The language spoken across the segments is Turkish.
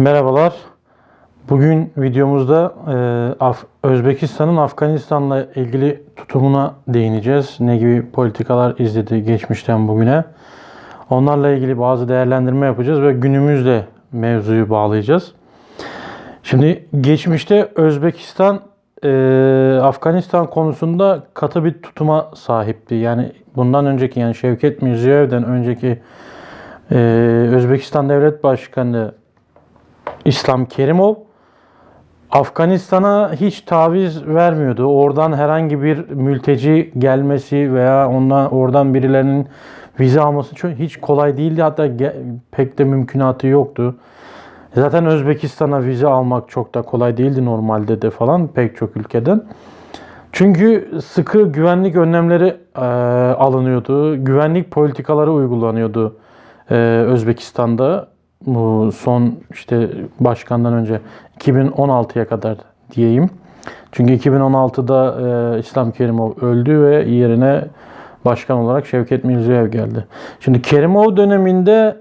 Merhabalar. Bugün videomuzda e, Af- Özbekistan'ın Afganistan'la ilgili tutumuna değineceğiz. Ne gibi politikalar izledi geçmişten bugüne. Onlarla ilgili bazı değerlendirme yapacağız ve günümüzle mevzuyu bağlayacağız. Şimdi geçmişte Özbekistan e, Afganistan konusunda katı bir tutuma sahipti. Yani bundan önceki yani Şevket Mirziyoyev'den önceki e, Özbekistan Devlet Başkanı İslam Kerimov Afganistan'a hiç taviz vermiyordu. Oradan herhangi bir mülteci gelmesi veya ondan oradan birilerinin vize alması çok hiç kolay değildi. Hatta pek de mümkünatı yoktu. Zaten Özbekistan'a vize almak çok da kolay değildi normalde de falan pek çok ülkeden. Çünkü sıkı güvenlik önlemleri e, alınıyordu. Güvenlik politikaları uygulanıyordu e, Özbekistan'da. Bu son işte başkandan önce 2016'ya kadar diyeyim. Çünkü 2016'da e, İslam Kerimov öldü ve yerine başkan olarak Şevket Mirziyoyev geldi. Şimdi Kerimov döneminde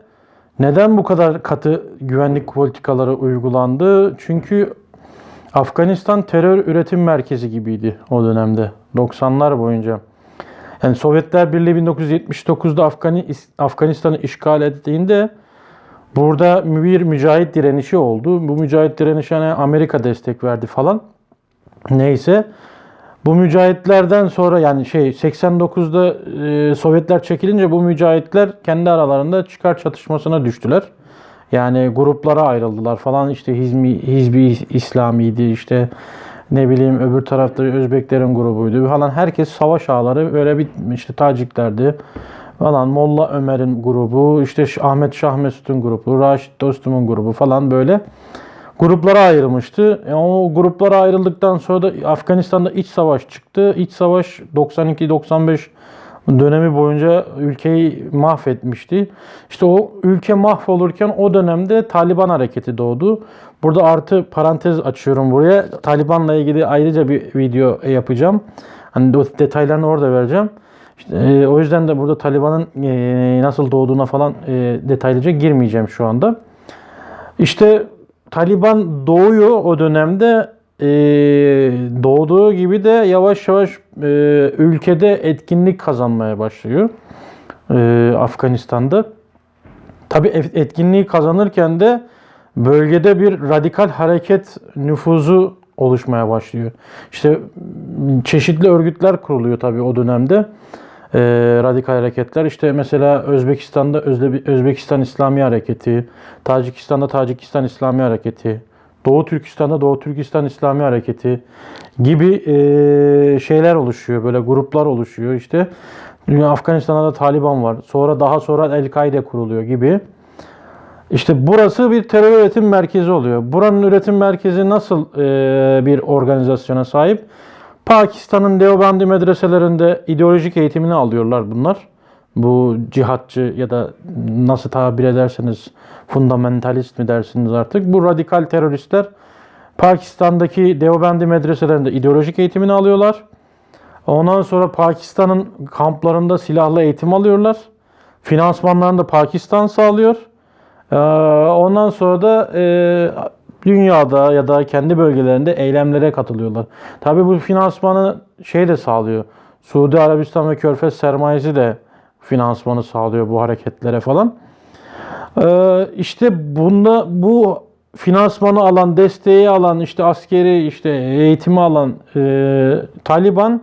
neden bu kadar katı güvenlik politikaları uygulandı? Çünkü Afganistan terör üretim merkezi gibiydi o dönemde. 90'lar boyunca. Yani Sovyetler Birliği 1979'da Afgani, Afganistan'ı işgal ettiğinde burada bir mücahit direnişi oldu. Bu mücahit direnişine Amerika destek verdi falan. Neyse. Bu mücahitlerden sonra yani şey 89'da e, Sovyetler çekilince bu mücahitler kendi aralarında çıkar çatışmasına düştüler. Yani gruplara ayrıldılar falan işte Hizmi, Hizbi İslami'ydi işte ne bileyim öbür tarafta Özbeklerin grubuydu falan. Herkes savaş ağları böyle bir işte Taciklerdi falan. Molla Ömer'in grubu, işte Ahmet Şah Mesut'un grubu, Raşit Dostum'un grubu falan böyle gruplara ayrılmıştı. E, o gruplara ayrıldıktan sonra da Afganistan'da iç savaş çıktı. İç savaş 92-95 dönemi boyunca ülkeyi mahvetmişti. İşte o ülke mahvolurken o dönemde Taliban hareketi doğdu. Burada artı parantez açıyorum buraya. Taliban'la ilgili ayrıca bir video yapacağım. Hani detaylarını orada vereceğim. İşte, e, o yüzden de burada Taliban'ın e, nasıl doğduğuna falan e, detaylıca girmeyeceğim şu anda. İşte Taliban doğuyor o dönemde e, doğduğu gibi de yavaş yavaş e, ülkede etkinlik kazanmaya başlıyor e, Afganistan'da. Tabi etkinliği kazanırken de bölgede bir radikal hareket nüfuzu oluşmaya başlıyor. İşte çeşitli örgütler kuruluyor tabi o dönemde. Ee, radikal hareketler işte mesela Özbekistan'da Özle Özbekistan İslami Hareketi, Tacikistan'da Tacikistan İslami Hareketi, Doğu Türkistan'da Doğu Türkistan İslami Hareketi gibi e, şeyler oluşuyor. Böyle gruplar oluşuyor işte. Afganistan'da da Taliban var. Sonra daha sonra El-Kaide kuruluyor gibi. İşte burası bir terör üretim merkezi oluyor. Buranın üretim merkezi nasıl e, bir organizasyona sahip? Pakistan'ın Deobandi medreselerinde ideolojik eğitimini alıyorlar bunlar. Bu cihatçı ya da nasıl tabir ederseniz fundamentalist mi dersiniz artık. Bu radikal teröristler Pakistan'daki Deobandi medreselerinde ideolojik eğitimini alıyorlar. Ondan sonra Pakistan'ın kamplarında silahlı eğitim alıyorlar. Finansmanlarını da Pakistan sağlıyor. Ee, Ondan sonra da e, dünyada ya da kendi bölgelerinde eylemlere katılıyorlar. Tabii bu finansmanı şey de sağlıyor. Suudi Arabistan ve Körfez sermayesi de finansmanı sağlıyor bu hareketlere falan. Ee, işte bunda bu finansmanı alan, desteği alan, işte askeri, işte eğitimi alan e, Taliban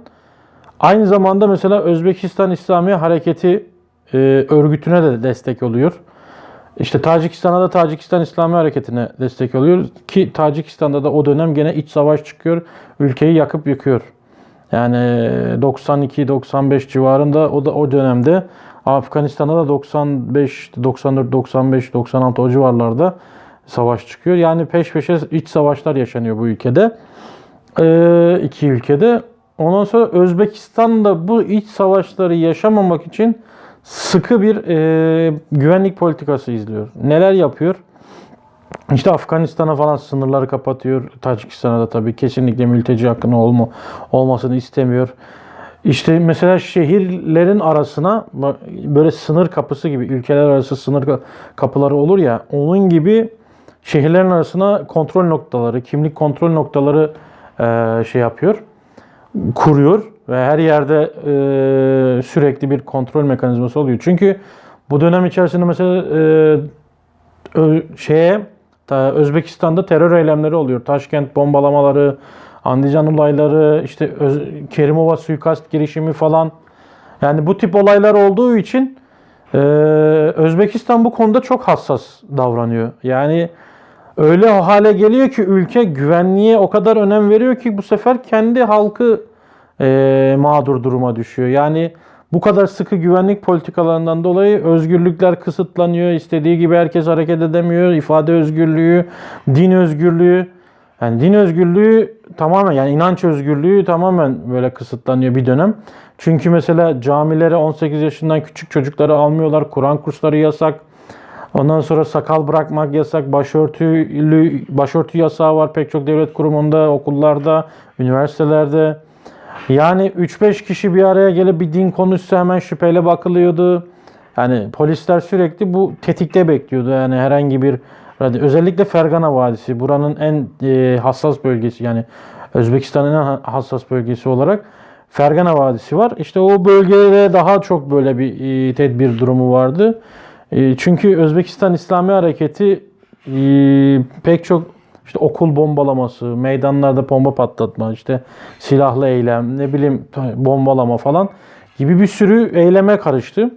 aynı zamanda mesela Özbekistan İslami Hareketi e, örgütüne de destek oluyor. İşte Tacikistan'a da Tacikistan İslami Hareketi'ne destek oluyor ki Tacikistan'da da o dönem gene iç savaş çıkıyor. Ülkeyi yakıp yıkıyor. Yani 92-95 civarında o da o dönemde Afganistan'da da 95, 94, 95, 96 o civarlarda savaş çıkıyor. Yani peş peşe iç savaşlar yaşanıyor bu ülkede. Ee, iki ülkede. Ondan sonra Özbekistan da bu iç savaşları yaşamamak için sıkı bir e, güvenlik politikası izliyor. Neler yapıyor? İşte Afganistan'a falan sınırları kapatıyor. Tacikistan'a da tabii kesinlikle mülteci hakkının olma, olmasını istemiyor. İşte mesela şehirlerin arasına böyle sınır kapısı gibi ülkeler arası sınır kapıları olur ya onun gibi şehirlerin arasına kontrol noktaları, kimlik kontrol noktaları e, şey yapıyor, kuruyor ve her yerde e, sürekli bir kontrol mekanizması oluyor. Çünkü bu dönem içerisinde mesela e, ö- şeye ta- Özbekistan'da terör eylemleri oluyor. Taşkent bombalamaları, Andijan olayları, işte Öz- Kerimova suikast girişimi falan. Yani bu tip olaylar olduğu için e, Özbekistan bu konuda çok hassas davranıyor. Yani öyle hale geliyor ki ülke güvenliğe o kadar önem veriyor ki bu sefer kendi halkı e, mağdur duruma düşüyor. Yani bu kadar sıkı güvenlik politikalarından dolayı özgürlükler kısıtlanıyor. İstediği gibi herkes hareket edemiyor. İfade özgürlüğü, din özgürlüğü. Yani din özgürlüğü tamamen yani inanç özgürlüğü tamamen böyle kısıtlanıyor bir dönem. Çünkü mesela camilere 18 yaşından küçük çocukları almıyorlar. Kur'an kursları yasak. Ondan sonra sakal bırakmak yasak. Başörtülü başörtü yasağı var pek çok devlet kurumunda, okullarda, üniversitelerde. Yani 3-5 kişi bir araya gelip bir din konuşsa hemen şüpheyle bakılıyordu. Yani polisler sürekli bu tetikte bekliyordu. Yani herhangi bir özellikle Fergana Vadisi buranın en e, hassas bölgesi yani Özbekistan'ın en ha- hassas bölgesi olarak Fergana Vadisi var. İşte o bölgede daha çok böyle bir e, tedbir durumu vardı. E, çünkü Özbekistan İslami Hareketi e, pek çok işte okul bombalaması, meydanlarda bomba patlatma, işte silahlı eylem, ne bileyim bombalama falan gibi bir sürü eyleme karıştı.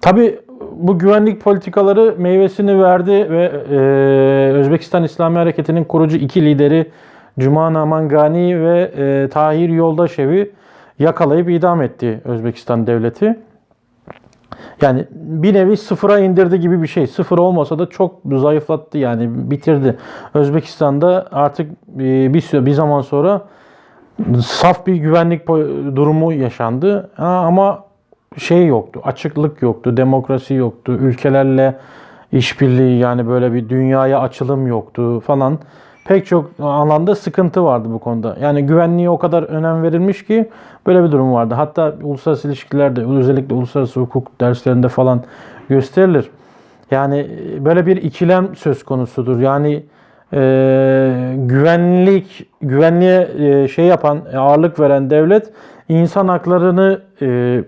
Tabi bu güvenlik politikaları meyvesini verdi ve e, Özbekistan İslami Hareketi'nin kurucu iki lideri Cuma Namangani ve e, Tahir Yoldaşev'i yakalayıp idam etti Özbekistan devleti. Yani bir nevi sıfıra indirdi gibi bir şey. Sıfır olmasa da çok zayıflattı yani bitirdi. Özbekistan'da artık e, bir süre bir zaman sonra saf bir güvenlik durumu yaşandı. Ama şey yoktu, açıklık yoktu, demokrasi yoktu, ülkelerle işbirliği yani böyle bir dünyaya açılım yoktu falan. Pek çok alanda sıkıntı vardı bu konuda. Yani güvenliğe o kadar önem verilmiş ki böyle bir durum vardı. Hatta uluslararası ilişkilerde özellikle uluslararası hukuk derslerinde falan gösterilir. Yani böyle bir ikilem söz konusudur. Yani e, güvenlik güvenliğe e, şey yapan ağırlık veren devlet insan haklarını e,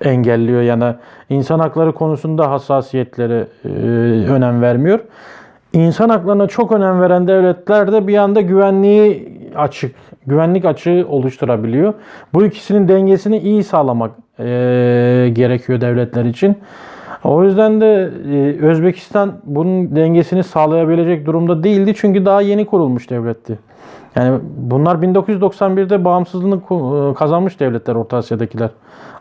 engelliyor yani insan hakları konusunda hassasiyetlere e, önem vermiyor. İnsan haklarına çok önem veren devletler de bir anda güvenliği açık, güvenlik açığı oluşturabiliyor. Bu ikisinin dengesini iyi sağlamak e, gerekiyor devletler için. O yüzden de e, Özbekistan bunun dengesini sağlayabilecek durumda değildi çünkü daha yeni kurulmuş devletti. Yani bunlar 1991'de bağımsızlığını ku- kazanmış devletler Orta Asya'dakiler.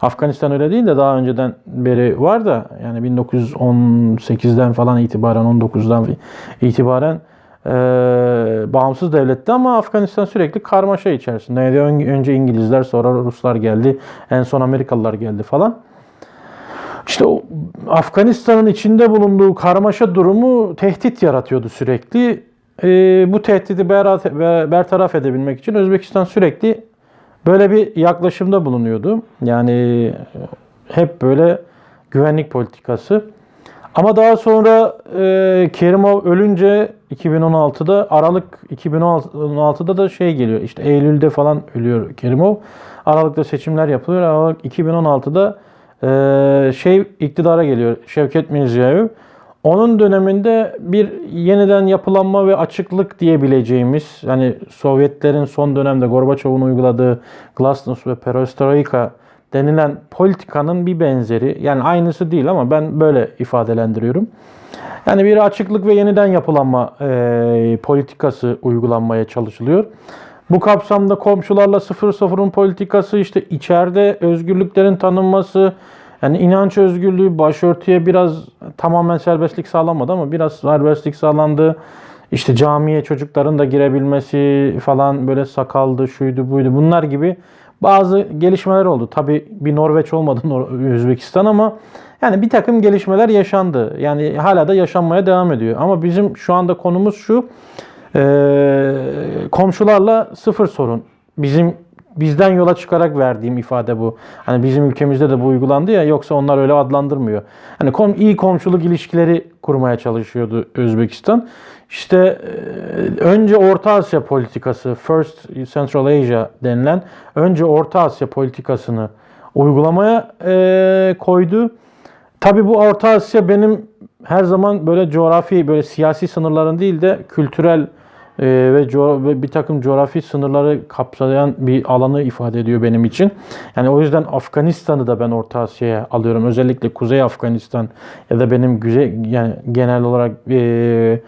Afganistan öyle değil de daha önceden beri var da yani 1918'den falan itibaren 19'dan itibaren e, bağımsız devletti ama Afganistan sürekli karmaşa içerisinde. Yani ön- önce İngilizler sonra Ruslar geldi en son Amerikalılar geldi falan. İşte Afganistan'ın içinde bulunduğu karmaşa durumu tehdit yaratıyordu sürekli. Ee, bu tehdidi berat, be- bertaraf edebilmek için Özbekistan sürekli böyle bir yaklaşımda bulunuyordu. Yani e, hep böyle güvenlik politikası. Ama daha sonra e, Kerimov ölünce 2016'da Aralık 2016'da da şey geliyor. İşte Eylül'de falan ölüyor Kerimov. Aralık'ta seçimler yapılıyor. Aralık 2016'da e, şey iktidara geliyor Şevket Mirziyoyev. Onun döneminde bir yeniden yapılanma ve açıklık diyebileceğimiz yani Sovyetlerin son dönemde Gorbaçov'un uyguladığı Glasnost ve Perestroika denilen politikanın bir benzeri. Yani aynısı değil ama ben böyle ifadelendiriyorum. Yani bir açıklık ve yeniden yapılanma e, politikası uygulanmaya çalışılıyor. Bu kapsamda komşularla sıfır sıfırın politikası, işte içeride özgürlüklerin tanınması, yani inanç özgürlüğü, başörtüye biraz tamamen serbestlik sağlanmadı ama biraz serbestlik sağlandı. İşte camiye çocukların da girebilmesi falan böyle sakaldı, şuydu buydu bunlar gibi bazı gelişmeler oldu. Tabi bir Norveç olmadı Özbekistan ama yani bir takım gelişmeler yaşandı. Yani hala da yaşanmaya devam ediyor. Ama bizim şu anda konumuz şu. Ee, komşularla sıfır sorun. Bizim bizden yola çıkarak verdiğim ifade bu. Hani bizim ülkemizde de bu uygulandı ya yoksa onlar öyle adlandırmıyor. Hani kom iyi komşuluk ilişkileri kurmaya çalışıyordu Özbekistan. İşte e, önce Orta Asya politikası, First Central Asia denilen önce Orta Asya politikasını uygulamaya e, koydu. Tabii bu Orta Asya benim her zaman böyle coğrafi, böyle siyasi sınırların değil de kültürel e, ve, ve bir takım coğrafi sınırları kapsayan bir alanı ifade ediyor benim için. Yani o yüzden Afganistan'ı da ben Orta Asya'ya alıyorum. Özellikle Kuzey Afganistan ya da benim güzel yani genel olarak e,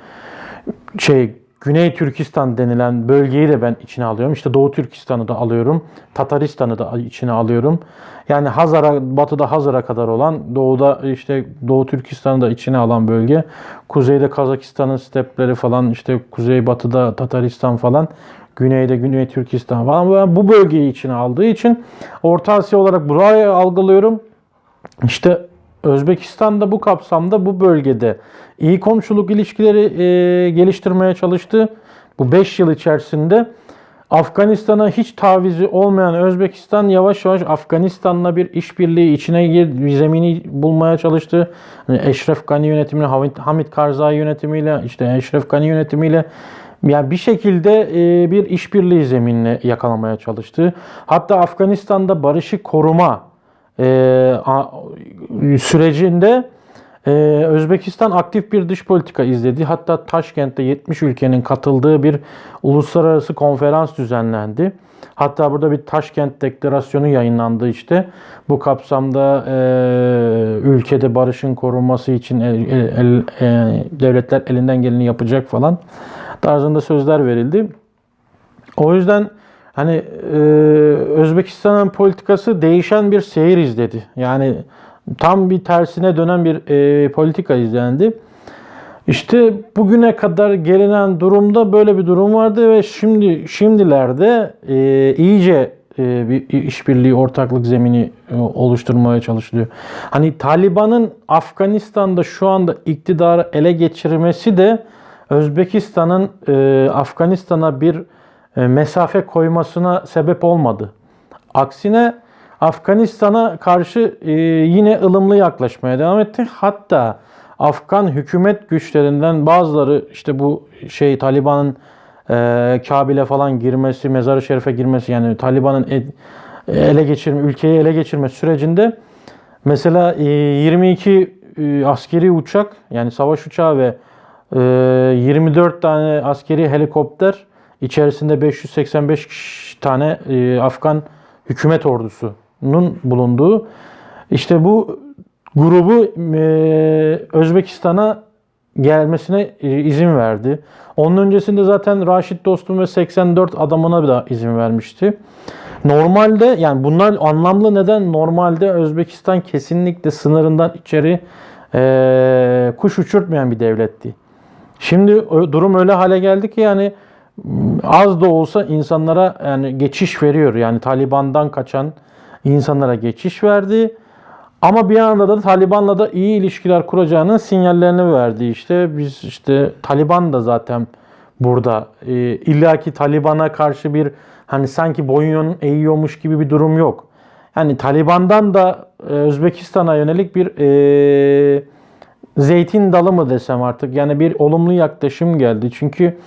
şey Güney Türkistan denilen bölgeyi de ben içine alıyorum. İşte Doğu Türkistan'ı da alıyorum. Tataristan'ı da içine alıyorum. Yani Hazar'a, batıda Hazar'a kadar olan, doğuda işte Doğu Türkistan'ı da içine alan bölge. Kuzeyde Kazakistan'ın stepleri falan, işte kuzey batıda Tataristan falan. Güneyde Güney Türkistan falan. Ben Bu bölgeyi içine aldığı için Orta Asya olarak burayı algılıyorum. İşte Özbekistan da bu kapsamda bu bölgede iyi komşuluk ilişkileri e, geliştirmeye çalıştı. Bu 5 yıl içerisinde Afganistan'a hiç tavizi olmayan Özbekistan yavaş yavaş Afganistan'la bir işbirliği içine girdi, bir zemini bulmaya çalıştı. Hani Eşref Gani yönetimiyle, Hamid Karzai yönetimiyle, işte Eşref Gani yönetimiyle yani bir şekilde e, bir işbirliği zeminini yakalamaya çalıştı. Hatta Afganistan'da barışı koruma e, a- sürecinde e, Özbekistan aktif bir dış politika izledi. Hatta Taşkent'te 70 ülkenin katıldığı bir uluslararası konferans düzenlendi. Hatta burada bir Taşkent Deklarasyonu yayınlandı işte. Bu kapsamda e, ülkede barışın korunması için el- el- el- e, devletler elinden geleni yapacak falan tarzında sözler verildi. O yüzden hani e, Özbekistan'ın politikası değişen bir seyir izledi. Yani tam bir tersine dönen bir e, politika izlendi. İşte bugüne kadar gelinen durumda böyle bir durum vardı ve şimdi şimdilerde e, iyice e, bir işbirliği, ortaklık zemini e, oluşturmaya çalışılıyor. Hani Taliban'ın Afganistan'da şu anda iktidarı ele geçirmesi de Özbekistan'ın e, Afganistan'a bir mesafe koymasına sebep olmadı. Aksine Afganistan'a karşı e, yine ılımlı yaklaşmaya devam etti. Hatta Afgan hükümet güçlerinden bazıları işte bu şey Taliban'ın e, Kabil'e falan girmesi, Mezar-ı Şerif'e girmesi yani Taliban'ın e- ele geçirme, ülkeyi ele geçirme sürecinde mesela e, 22 e, askeri uçak yani savaş uçağı ve e, 24 tane askeri helikopter içerisinde 585 kişi- tane e, Afgan hükümet ordusunun bulunduğu işte bu grubu e, Özbekistan'a gelmesine e, izin verdi. Onun öncesinde zaten Raşit Dostum ve 84 adamına da izin vermişti. Normalde yani bunlar anlamlı neden? Normalde Özbekistan kesinlikle sınırından içeri e, kuş uçurtmayan bir devletti. Şimdi durum öyle hale geldi ki yani az da olsa insanlara yani geçiş veriyor. Yani Taliban'dan kaçan insanlara geçiş verdi. Ama bir anda da Taliban'la da iyi ilişkiler kuracağının sinyallerini verdi. İşte biz işte Taliban da zaten burada e, illaki Taliban'a karşı bir hani sanki boyun eğiyormuş gibi bir durum yok. Yani Taliban'dan da e, Özbekistan'a yönelik bir e, zeytin dalı mı desem artık yani bir olumlu yaklaşım geldi. Çünkü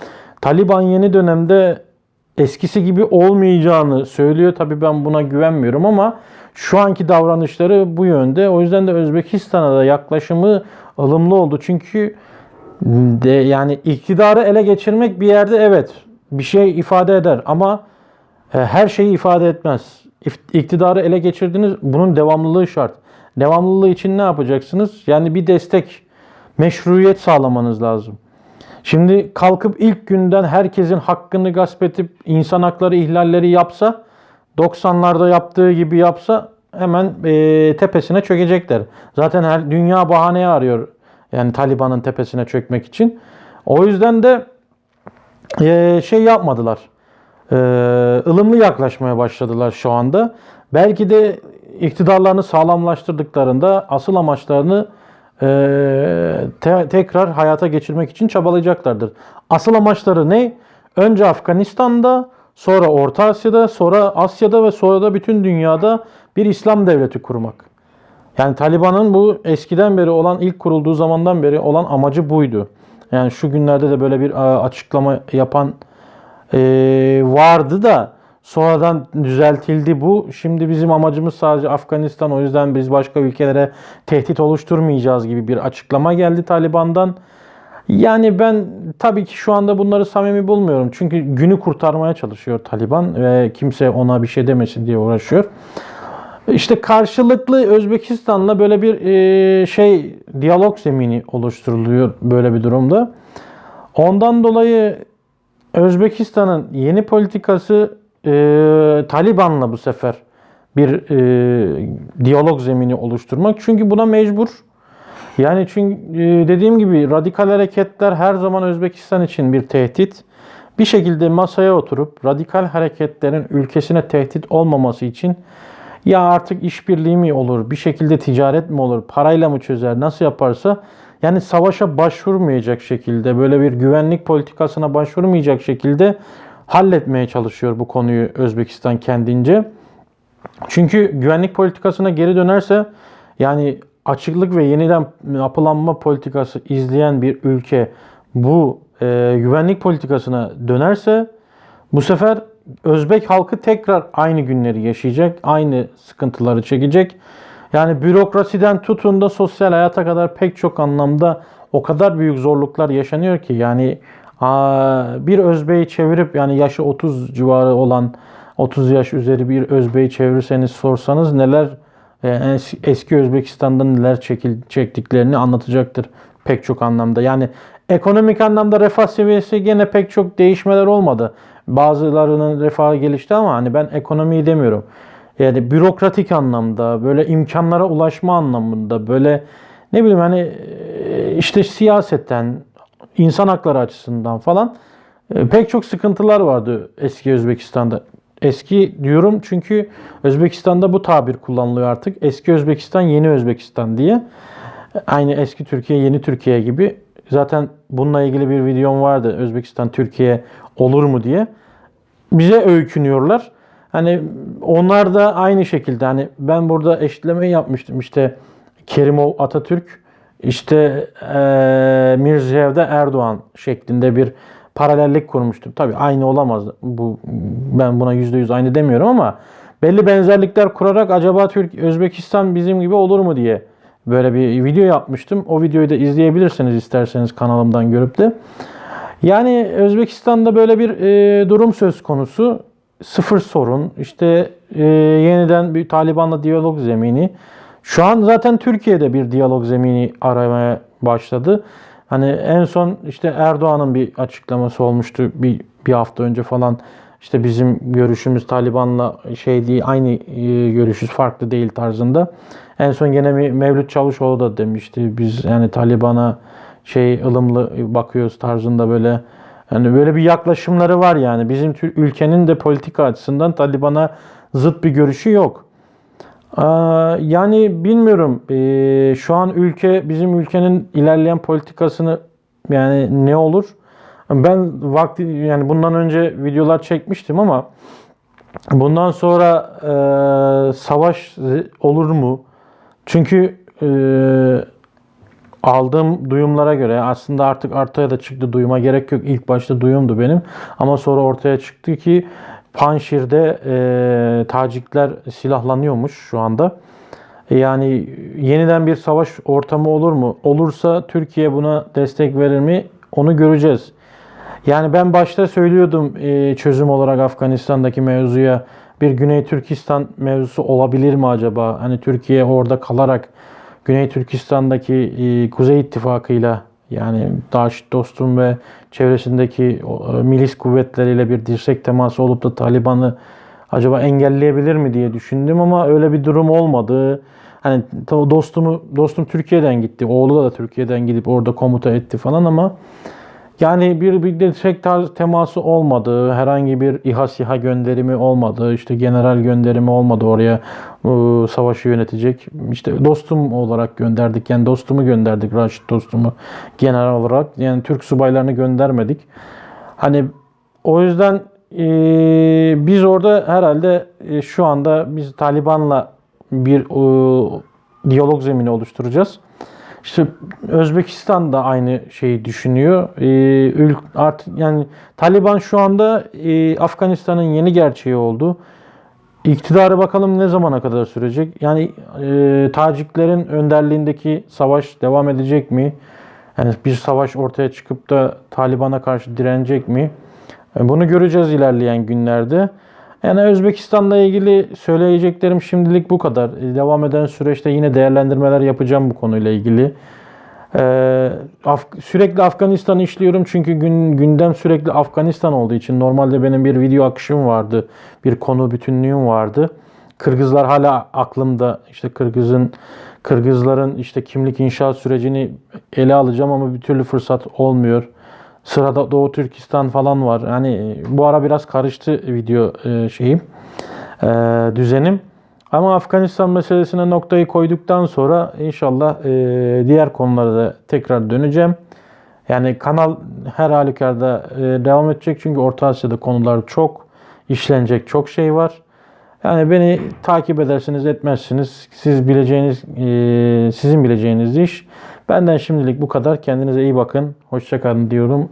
Taliban yeni dönemde eskisi gibi olmayacağını söylüyor. Tabii ben buna güvenmiyorum ama şu anki davranışları bu yönde. O yüzden de Özbekistan'a da yaklaşımı ılımlı oldu. Çünkü de yani iktidarı ele geçirmek bir yerde evet bir şey ifade eder ama e, her şeyi ifade etmez. İktidarı ele geçirdiniz bunun devamlılığı şart. Devamlılığı için ne yapacaksınız? Yani bir destek, meşruiyet sağlamanız lazım. Şimdi kalkıp ilk günden herkesin hakkını gasp edip insan hakları ihlalleri yapsa 90'larda yaptığı gibi yapsa hemen e, tepesine çökecekler. Zaten her dünya bahaneye arıyor yani Taliban'ın tepesine çökmek için. O yüzden de e, şey yapmadılar. E, ılımlı yaklaşmaya başladılar şu anda. Belki de iktidarlarını sağlamlaştırdıklarında asıl amaçlarını te- tekrar hayata geçirmek için çabalayacaklardır. Asıl amaçları ne? Önce Afganistan'da sonra Orta Asya'da, sonra Asya'da ve sonra da bütün dünyada bir İslam devleti kurmak. Yani Taliban'ın bu eskiden beri olan ilk kurulduğu zamandan beri olan amacı buydu. Yani şu günlerde de böyle bir a, açıklama yapan e, vardı da sonradan düzeltildi bu. Şimdi bizim amacımız sadece Afganistan o yüzden biz başka ülkelere tehdit oluşturmayacağız gibi bir açıklama geldi Taliban'dan. Yani ben tabii ki şu anda bunları samimi bulmuyorum. Çünkü günü kurtarmaya çalışıyor Taliban ve kimse ona bir şey demesin diye uğraşıyor. İşte karşılıklı Özbekistan'la böyle bir e, şey diyalog zemini oluşturuluyor böyle bir durumda. Ondan dolayı Özbekistan'ın yeni politikası e, Taliban'la bu sefer bir e, diyalog zemini oluşturmak. Çünkü buna mecbur. Yani çünkü e, dediğim gibi radikal hareketler her zaman Özbekistan için bir tehdit. Bir şekilde masaya oturup radikal hareketlerin ülkesine tehdit olmaması için ya artık işbirliği mi olur, bir şekilde ticaret mi olur, parayla mı çözer, nasıl yaparsa yani savaşa başvurmayacak şekilde, böyle bir güvenlik politikasına başvurmayacak şekilde halletmeye çalışıyor bu konuyu Özbekistan kendince. Çünkü güvenlik politikasına geri dönerse yani açıklık ve yeniden yapılanma politikası izleyen bir ülke bu e, güvenlik politikasına dönerse bu sefer Özbek halkı tekrar aynı günleri yaşayacak, aynı sıkıntıları çekecek. Yani bürokrasiden tutun da sosyal hayata kadar pek çok anlamda o kadar büyük zorluklar yaşanıyor ki yani bir Özbek'i çevirip yani yaşı 30 civarı olan 30 yaş üzeri bir Özbek'i çevirirseniz sorsanız neler e, eski Özbekistan'da neler çekil, çektiklerini anlatacaktır pek çok anlamda. Yani ekonomik anlamda refah seviyesi gene pek çok değişmeler olmadı. Bazılarının refahı gelişti ama hani ben ekonomiyi demiyorum. Yani bürokratik anlamda, böyle imkanlara ulaşma anlamında, böyle ne bileyim hani e, işte siyasetten, insan hakları açısından falan e, pek çok sıkıntılar vardı eski Özbekistan'da. Eski diyorum çünkü Özbekistan'da bu tabir kullanılıyor artık. Eski Özbekistan, yeni Özbekistan diye. Aynı eski Türkiye, yeni Türkiye gibi. Zaten bununla ilgili bir videom vardı. Özbekistan, Türkiye olur mu diye. Bize öykünüyorlar. Hani onlar da aynı şekilde hani ben burada eşitlemeyi yapmıştım. İşte Kerimov Atatürk, işte e, Mirziyev Erdoğan şeklinde bir paralellik kurmuştum. Tabii aynı olamaz. Bu ben buna %100 aynı demiyorum ama belli benzerlikler kurarak acaba Türk Özbekistan bizim gibi olur mu diye böyle bir video yapmıştım. O videoyu da izleyebilirsiniz isterseniz kanalımdan görüp de. Yani Özbekistan'da böyle bir e, durum söz konusu. Sıfır sorun. İşte e, yeniden bir Taliban'la diyalog zemini. Şu an zaten Türkiye'de bir diyalog zemini aramaya başladı. Hani en son işte Erdoğan'ın bir açıklaması olmuştu bir, bir hafta önce falan. İşte bizim görüşümüz Taliban'la şey değil, aynı e, görüşüz farklı değil tarzında. En son gene Mevlüt Çavuşoğlu da demişti. Biz yani Taliban'a şey ılımlı bakıyoruz tarzında böyle yani böyle bir yaklaşımları var yani. Bizim ülkenin de politika açısından Taliban'a zıt bir görüşü yok. Yani bilmiyorum. Ee, şu an ülke bizim ülkenin ilerleyen politikasını yani ne olur? Ben vakti yani bundan önce videolar çekmiştim ama bundan sonra e, savaş olur mu? Çünkü e, aldığım duyumlara göre aslında artık ortaya da çıktı duyuma gerek yok. İlk başta duyumdu benim ama sonra ortaya çıktı ki Panşir'de e, Tacikler silahlanıyormuş şu anda. E, yani yeniden bir savaş ortamı olur mu? Olursa Türkiye buna destek verir mi? Onu göreceğiz. Yani ben başta söylüyordum e, çözüm olarak Afganistan'daki mevzuya bir Güney Türkistan mevzusu olabilir mi acaba? Hani Türkiye orada kalarak Güney Türkistan'daki e, Kuzey İttifakı'yla yani DAEŞ dostum ve çevresindeki e, milis kuvvetleriyle bir dirsek teması olup da Taliban'ı acaba engelleyebilir mi diye düşündüm ama öyle bir durum olmadı. Hani dostumu dostum Türkiye'den gitti. Oğlu da Türkiye'den gidip orada komuta etti falan ama yani bir, direkt tarz teması olmadı. Herhangi bir İHA SİHA gönderimi olmadı. İşte general gönderimi olmadı oraya e, savaşı yönetecek. İşte dostum olarak gönderdik. Yani dostumu gönderdik. Raşit dostumu general olarak. Yani Türk subaylarını göndermedik. Hani o yüzden e, biz orada herhalde e, şu anda biz Taliban'la bir e, diyalog zemini oluşturacağız. İşte Özbekistan da aynı şeyi düşünüyor. E, ül- artık yani Taliban şu anda e, Afganistan'ın yeni gerçeği oldu. İktidarı bakalım ne zamana kadar sürecek? Yani e, Taciklerin önderliğindeki savaş devam edecek mi? Yani bir savaş ortaya çıkıp da Taliban'a karşı direnecek mi? E, Bunu göreceğiz ilerleyen günlerde. Yani Özbekistan'la ilgili söyleyeceklerim şimdilik bu kadar. E, Devam eden süreçte yine değerlendirmeler yapacağım bu konuyla ilgili. Ee, Af- sürekli Afganistan'ı işliyorum çünkü gün, gündem sürekli Afganistan olduğu için normalde benim bir video akışım vardı, bir konu bütünlüğüm vardı. Kırgızlar hala aklımda. İşte Kırgız'ın Kırgızların işte kimlik inşaat sürecini ele alacağım ama bir türlü fırsat olmuyor. Sırada Doğu Türkistan falan var. Yani e, bu ara biraz karıştı video e, şeyim, e, düzenim. Ama Afganistan meselesine noktayı koyduktan sonra inşallah diğer konulara da tekrar döneceğim. Yani kanal her halükarda devam edecek çünkü Orta Asya'da konular çok, işlenecek çok şey var. Yani beni takip edersiniz etmezsiniz. Siz bileceğiniz, sizin bileceğiniz iş. Benden şimdilik bu kadar. Kendinize iyi bakın. Hoşçakalın diyorum.